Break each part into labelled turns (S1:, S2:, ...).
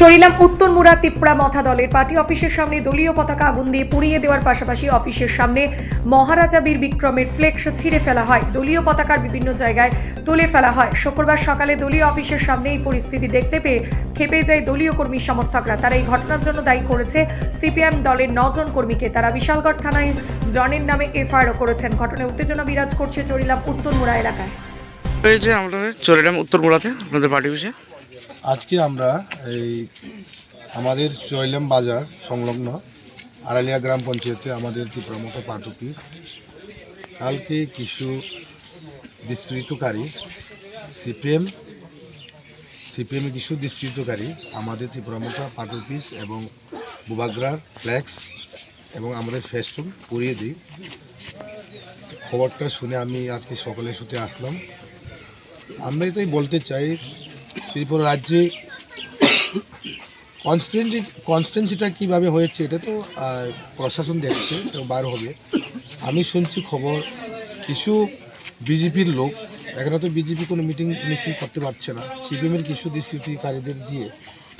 S1: চরিলাম উত্তর মুরা তিপ্রা মথা দলের পার্টি অফিসের সামনে দলীয় পতাকা আগুন দিয়ে পুড়িয়ে দেওয়ার পাশাপাশি অফিসের সামনে মহারাজা বীর বিক্রমের ফ্লেক্স ছিঁড়ে ফেলা হয়। দলীয় পতাকার বিভিন্ন জায়গায় তুলে ফেলা হয়। শুক্রবার সকালে দলীয় অফিসের সামনে এই পরিস্থিতি দেখতে পেয়ে খেপে যায় দলীয় কর্মী সমর্থকরা। তারা এই ঘটনার জন্য দায়ী করেছে সিপিএম দলের নজন কর্মীকে। তারা বিশালগড় থানায় জনের নামে এফআইআরও করেছেন। ঘটনায় উত্তেজনা বিরাজ করছে চরিলাম, উত্তর মুরা এলাকায়।
S2: হয়েছে আমাদের চলেলাম উত্তরমুড়াতে আপনাদের পার্টি অফিসে।
S3: আজকে আমরা এই আমাদের চৈলাম বাজার সংলগ্ন আড়ালিয়া গ্রাম পঞ্চায়েতে আমাদের কি পার্ট অফিস। কালকে কিছু দুষ্কৃতকারী সিপিএম সিপিএম কিছু দুষ্কৃতকারী আমাদের ত্রিপুরামোটা পার্ট অফিস এবং বুবাগ্রার ফ্ল্যাক্স এবং আমাদের ফেস্টুন পুড়িয়ে দিই। খবরটা শুনে আমি আজকে সকালে সাথে আসলাম। আমরা এটাই বলতে চাই ত্রিপুরা রাজ্যে কনস্টেন্সি কনস্টেন্সিটা কীভাবে হয়েছে এটা তো প্রশাসন দেখছে তো বার হবে। আমি শুনছি খবর, কিছু বিজেপির লোক, এখানে তো বিজেপি কোনো মিটিং মিছিল করতে পারছে না, সিপিএমের কিছু দুষ্কৃতিকারীদের দিয়ে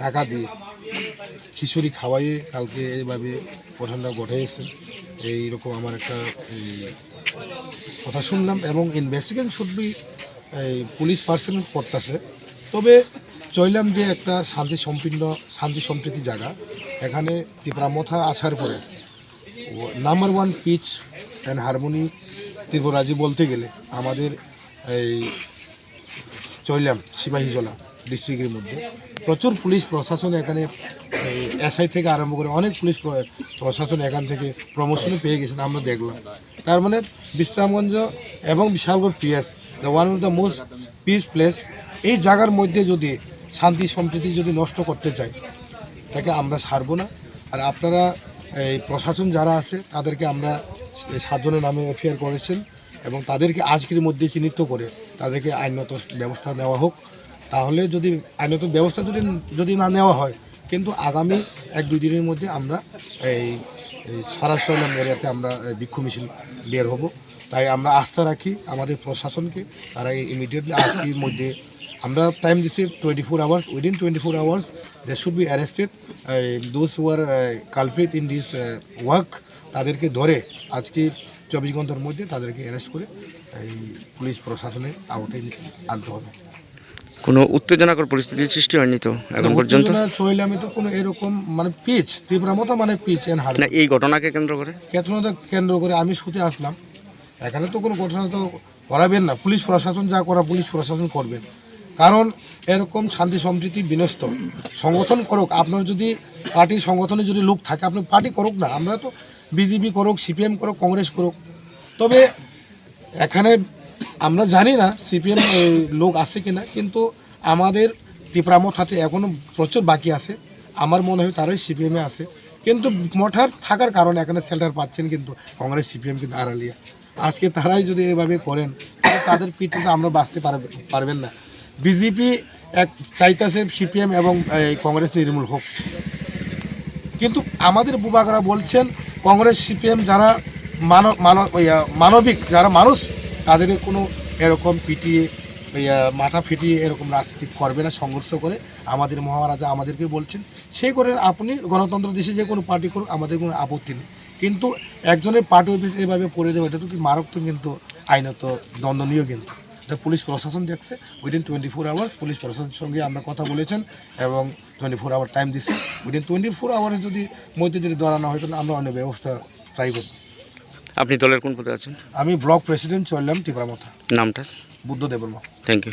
S3: টাকা দিয়ে খিচুড়ি খাওয়াইয়ে কালকে এইভাবে ঘটনা ঘটেছে এইরকম আমার একটা কথা শুনলাম এবং ইনভেস্টিগেশন বি এই পুলিশ পার্সন করতেছে। তবে চইলাম যে একটা শান্তি সম্পূর্ণ, শান্তি সম্প্রীতি জায়গা। এখানে ত্রিপুরামথা আসার পরে number one peace and harmony ত্রিপুরাজি বলতে গেলে আমাদের এই চইলাম সিপাহীজলা ডিস্ট্রিক্টের মধ্যে। প্রচুর পুলিশ প্রশাসন এখানে এসআই থেকে আরম্ভ করে অনেক পুলিশ প্রশাসন এখান থেকে প্রমোশনও পেয়ে গেছেন, আমরা দেখলাম। তার মানে বিশ্রামগঞ্জ এবং Bishalgarh PS the one of the most peace place এই জায়গার মধ্যে যদি শান্তি, সম্প্রীতি যদি নষ্ট করতে চাই তাকে আমরা ছাড়বো না। আর আপনারা, এই প্রশাসন যারা আছে, তাদেরকে আমরা সাতজনের নামে এফআইআর করেছেন এবং তাদেরকে আজকের মধ্যে চিহ্নিত করে তাদেরকে আইনত ব্যবস্থা নেওয়া হোক। তাহলে যদি আইনত ব্যবস্থা যদি যদি না নেওয়া হয়, কিন্তু আগামী এক দুই দিনের মধ্যে আমরা এই এই সারাশালাম এরিয়াতে আমরা বিক্ষোভ মিছিল বের হব। তাই আমরা আস্থা রাখি আমাদের প্রশাসনকে, তারা ইমিডিয়েটলি আজকের মধ্যে, আমরা টাইম দিচ্ছি twenty four hours within twenty four hours they should be arrested those were culprit in this work তাদেরকে ধরে আজকে চব্বিশ ঘণ্টার মধ্যে তাদেরকে অ্যারেস্ট করে, এই পুলিশ প্রশাসনের আওতায় আনতে হবে।
S2: কোনো উত্তেজনাকর পরিস্থিতির সৃষ্টি হয়নি তো এখন পর্যন্ত?
S3: চইলামে তো কোনো এরকম মানে পিচ ত্রিপুরা মতো মানে পিচ হার্ড
S2: না এই ঘটনাকে কেন্দ্র করে?
S3: কেতনতা কেন্দ্র করে আমি শুতে আসলাম। এখানে তো কোনো ঘটনা তো করাবেন না। পুলিশ প্রশাসন যা করা পুলিশ প্রশাসন করবেন। কারণ এরকম শান্তি সম্প্রীতি বিনষ্ট সংগঠন করুক। আপনার যদি পার্টি সংগঠনে যদি লোক থাকে আপনি পার্টি করুক না। আমরা তো বিজেপি করুক সিপিএম করুক কংগ্রেস করুক। তবে এখানে আমরা জানি না সিপিএম লোক আছে কিনা, কিন্তু আমাদের ত্রিপুরামত হাতে এখনও প্রচুর বাকি আছে। আমার মনে হয় তারাই সিপিএমে আছে। কিন্তু মঠার থাকার কারণে এখানে সেল্টার পাচ্ছেন কিন্তু কংগ্রেস সিপিএম কিন্তু আড়ালিয়া। আজকে তারাই যদি এভাবে করেন তাদের পিঠে আমরা বাঁচতে পারবে, পারবেন না। বিজেপি এক চাইতেছে সিপিএম এবং কংগ্রেস নির্মূল হোক। কিন্তু আমাদের বুবাকরা বলছেন, কংগ্রেস সিপিএম যারা মানব মানব মানবিক, যারা মানুষ তাদের কোনো এরকম পিটিয়ে মাথা ফিটিয়ে এরকম রাজনীতি করবে না, সংঘর্ষ করে। আমাদের মহারাজা আমাদেরকে বলছেন সেই করে আপনি গণতন্ত্র দেশে যে কোনো পার্টি করুক আমাদের কোনো আপত্তি নেই। কিন্তু একজনের পার্টি অফিস এভাবে করে দেওয়া এটা তো কি মারাত্মক কিন্তু আইনত দণ্ডনীয় কিন্তু। এটা পুলিশ প্রশাসন দেখছে within twenty four hours police প্রশাসনের সঙ্গে আমরা কথা বলেছেন এবং টোয়েন্টি ফোর আওয়ার টাইম দিচ্ছি। উইদিন টোয়েন্টি ফোর আওয়ারে যদি মধ্যে যদি ধরানো হয়, তাহলে আমরা অন্য ব্যবস্থা ট্রাই করব।
S2: আপনি দলের কোন পদে আছেন?
S3: আমি ব্লক প্রেসিডেন্ট চললাম টিপরামথা।
S2: নামটা?
S3: Buddha Debbarma
S2: thank you